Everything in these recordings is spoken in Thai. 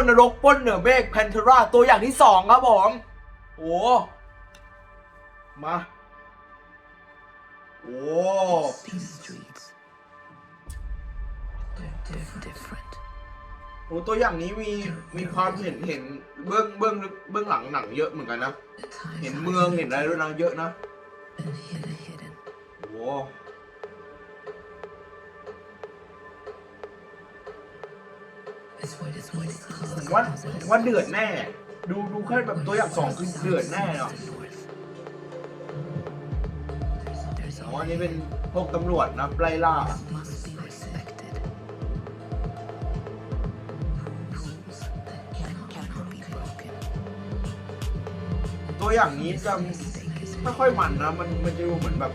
ตรนรกป้นเหนือเมฆแพนเทราตัวอย่างที่สองครับผม โอ้ มา โอ้โหตัวอย่างนี้มีมีความเห็นเห็นเบื้องเบื้องลึกเบื้องหลังหนังเยอะเหมือนกันนะ เห็นเมืองเห็นอะไรด้วยนะเยอะนะ โอ้ ผมว่าผมว่าเดือดแน่ ดูดูแค่แบบตัวอย่างสองคือเดือดแน่เนาะอ๋ออันนี้เป็นพวกตำรวจนะไล่ล่า ตัวอย่างนี้จะไม่ค่อยมันนะ มันมันจะดูเหมือนแบบ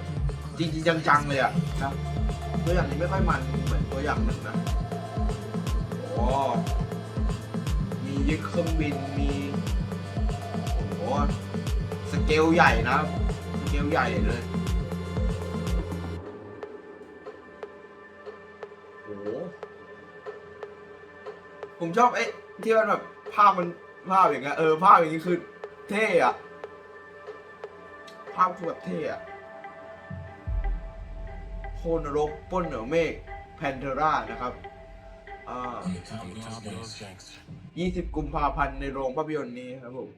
จริงๆจังๆเลยอะนะ ตัวอย่างนี้ไม่ค่อยมันเหมือนตัวอย่างหนึ่งนะ โอ้มียึดเครื่องบิน มี โอ้โห สเกลใหญ่นะสเกลใหญ่เลย โอ้โห ผมชอบไอ้ที่มันแบบภาพมันภาพอย่างเงี้ย เออ ภาพอย่างนี้คือเท่อะภาพคือแบบเท่อะโคนรกป้นเหนือเมฆแพนเทรานะครับ 20 กุมภาพันธ์ในโรงภาพยนตร์นี้ครับผม